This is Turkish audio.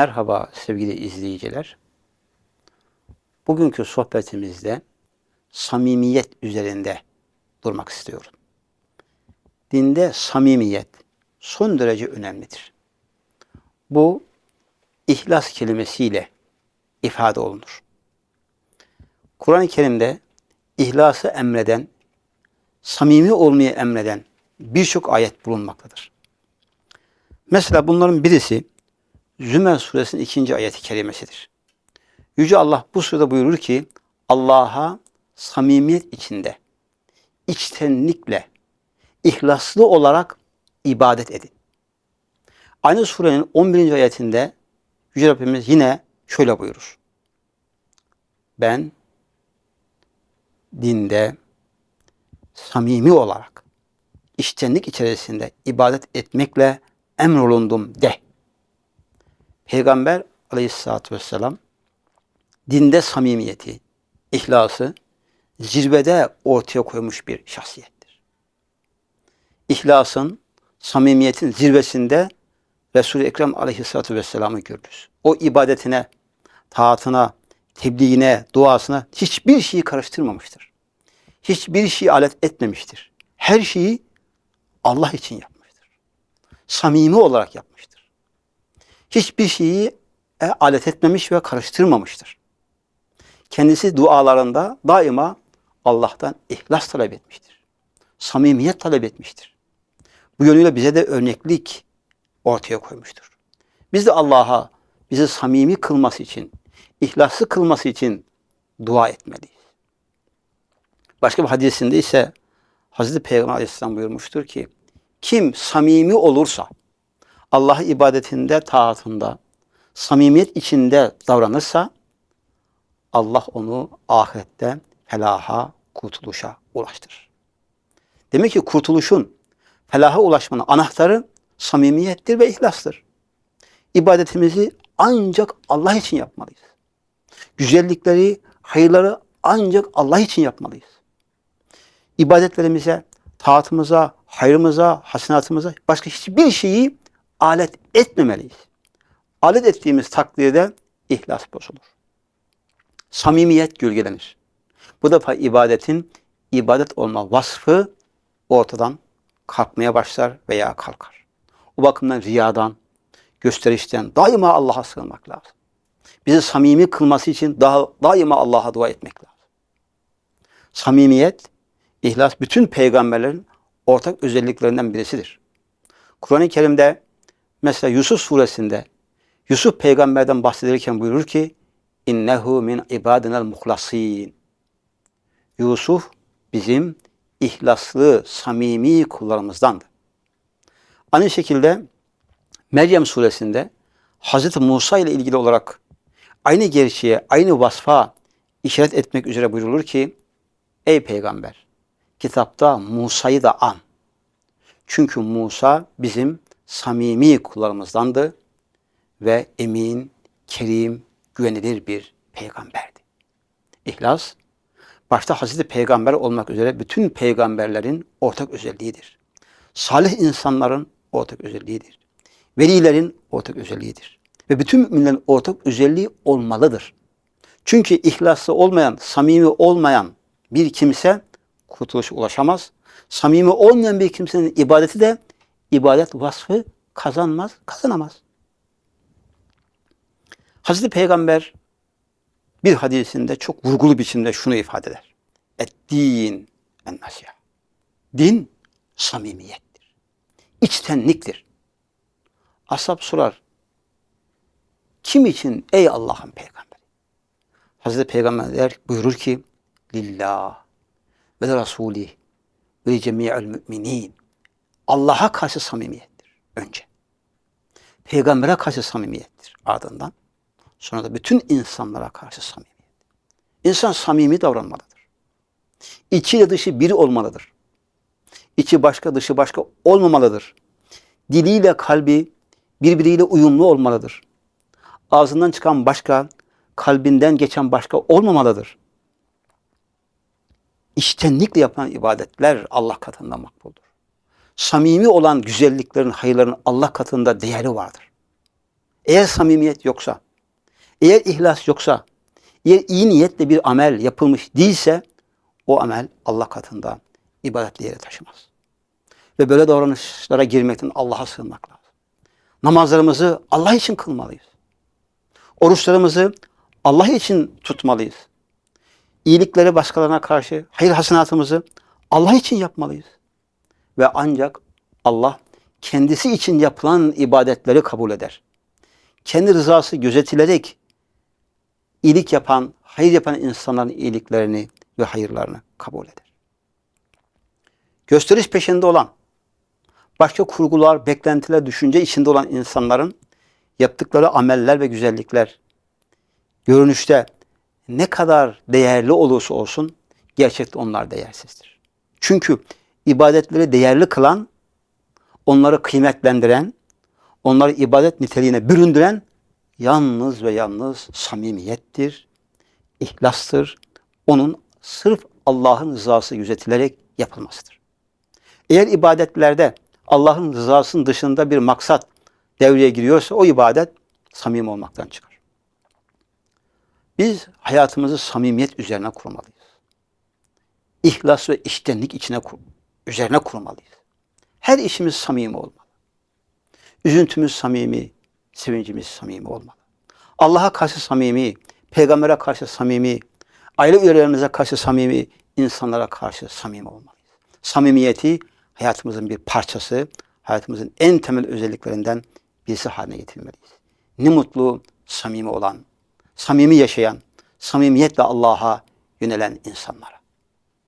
Merhaba sevgili izleyiciler. Bugünkü sohbetimizde samimiyet üzerinde durmak istiyorum. Dinde samimiyet son derece önemlidir. Bu ihlas kelimesiyle ifade olunur. Kur'an-ı Kerim'de ihlası emreden, samimi olmayı emreden birçok ayet bulunmaktadır. Mesela bunların birisi Zümer suresinin ikinci ayeti kerimesidir. Yüce Allah bu surede buyurur ki Allah'a samimiyet içinde, içtenlikle, ihlaslı olarak ibadet edin. Aynı surenin 11. ayetinde Yüce Rabbimiz yine şöyle buyurur. Ben dinde samimi olarak, içtenlik içerisinde ibadet etmekle emrolundum de. Peygamber aleyhissalatü vesselam dinde samimiyeti, ihlası zirvede ortaya koymuş bir şahsiyettir. İhlasın, samimiyetin zirvesinde Resul-i Ekrem aleyhissalatü vesselam'ı görürüz. O ibadetine, taatına, tebliğine, duasına hiçbir şeyi karıştırmamıştır. Hiçbir şeyi alet etmemiştir. Her şeyi Allah için yapmıştır. Samimi olarak yapmıştır hiçbir şeyi e, alet etmemiş ve karıştırmamıştır. Kendisi dualarında daima Allah'tan ihlas talep etmiştir. Samimiyet talep etmiştir. Bu yönüyle bize de örneklik ortaya koymuştur. Biz de Allah'a bizi samimi kılması için, ihlaslı kılması için dua etmeliyiz. Başka bir hadisinde ise Hazreti Peygamber Aleyhisselam buyurmuştur ki, kim samimi olursa, Allah ibadetinde, taatında, samimiyet içinde davranırsa Allah onu ahirette felaha, kurtuluşa ulaştırır. Demek ki kurtuluşun, felaha ulaşmanın anahtarı samimiyettir ve ihlastır. İbadetimizi ancak Allah için yapmalıyız. Güzellikleri, hayırları ancak Allah için yapmalıyız. İbadetlerimize, taatımıza, hayrımıza, hasenatımıza başka hiçbir şeyi alet etmemeliyiz. Alet ettiğimiz takdirde ihlas bozulur. Samimiyet gölgelenir. Bu defa ibadetin ibadet olma vasfı ortadan kalkmaya başlar veya kalkar. O bakımdan riyadan, gösterişten daima Allah'a sığınmak lazım. Bizi samimi kılması için daha, daima Allah'a dua etmek lazım. Samimiyet, ihlas bütün peygamberlerin ortak özelliklerinden birisidir. Kur'an-ı Kerim'de Mesela Yusuf suresinde Yusuf peygamberden bahsederken buyurur ki innehu min ibadinel muhlasin. Yusuf bizim ihlaslı, samimi kullarımızdandı. Aynı şekilde Meryem suresinde Hazreti Musa ile ilgili olarak aynı gerçeğe, aynı vasfa işaret etmek üzere buyurulur ki Ey peygamber kitapta Musa'yı da an. Çünkü Musa bizim samimi kullarımızdandı ve emin, kerim, güvenilir bir peygamberdi. İhlas, başta Hazreti Peygamber olmak üzere bütün peygamberlerin ortak özelliğidir. Salih insanların ortak özelliğidir. Velilerin ortak özelliğidir. Ve bütün müminlerin ortak özelliği olmalıdır. Çünkü ihlaslı olmayan, samimi olmayan bir kimse kurtuluşa ulaşamaz. Samimi olmayan bir kimsenin ibadeti de ibadet vasfı kazanmaz, kazanamaz. Hazreti Peygamber bir hadisinde çok vurgulu biçimde şunu ifade eder. Et-din en nasiha. Din samimiyettir. İçtenliktir. Ashab sorar. Kim için ey Allah'ın peygamberi? Hazreti Peygamber der, buyurur ki lillah ve Rasulih ve cemi'ül müminin Allah'a karşı samimiyettir önce. Peygambere karşı samimiyettir ardından. Sonra da bütün insanlara karşı samimiyet. İnsan samimi davranmalıdır. İçi ile dışı biri olmalıdır. İçi başka dışı başka olmamalıdır. Diliyle kalbi birbiriyle uyumlu olmalıdır. Ağzından çıkan başka, kalbinden geçen başka olmamalıdır. İçtenlikle yapılan ibadetler Allah katında makbuldur samimi olan güzelliklerin, hayırların Allah katında değeri vardır. Eğer samimiyet yoksa, eğer ihlas yoksa, eğer iyi niyetle bir amel yapılmış değilse o amel Allah katında ibadetli yere taşımaz. Ve böyle davranışlara girmekten Allah'a sığınmak lazım. Namazlarımızı Allah için kılmalıyız. Oruçlarımızı Allah için tutmalıyız. İyilikleri başkalarına karşı, hayır hasenatımızı Allah için yapmalıyız. Ve ancak Allah kendisi için yapılan ibadetleri kabul eder. Kendi rızası gözetilerek iyilik yapan, hayır yapan insanların iyiliklerini ve hayırlarını kabul eder. Gösteriş peşinde olan, başka kurgular, beklentiler, düşünce içinde olan insanların yaptıkları ameller ve güzellikler görünüşte ne kadar değerli olursa olsun gerçekte onlar değersizdir. Çünkü ibadetleri değerli kılan, onları kıymetlendiren, onları ibadet niteliğine büründüren yalnız ve yalnız samimiyettir, ihlastır. Onun sırf Allah'ın rızası gözetilerek yapılmasıdır. Eğer ibadetlerde Allah'ın rızasının dışında bir maksat devreye giriyorsa o ibadet samimi olmaktan çıkar. Biz hayatımızı samimiyet üzerine kurmalıyız. İhlas ve içtenlik içine kur, üzerine kurmalıyız. Her işimiz samimi olmalı. Üzüntümüz samimi, sevincimiz samimi olmalı. Allah'a karşı samimi, peygambere karşı samimi, aile üyelerimize karşı samimi, insanlara karşı samimi olmalıyız. Samimiyeti hayatımızın bir parçası, hayatımızın en temel özelliklerinden birisi haline getirmeliyiz. Ne mutlu samimi olan, samimi yaşayan, samimiyetle Allah'a yönelen insanlara.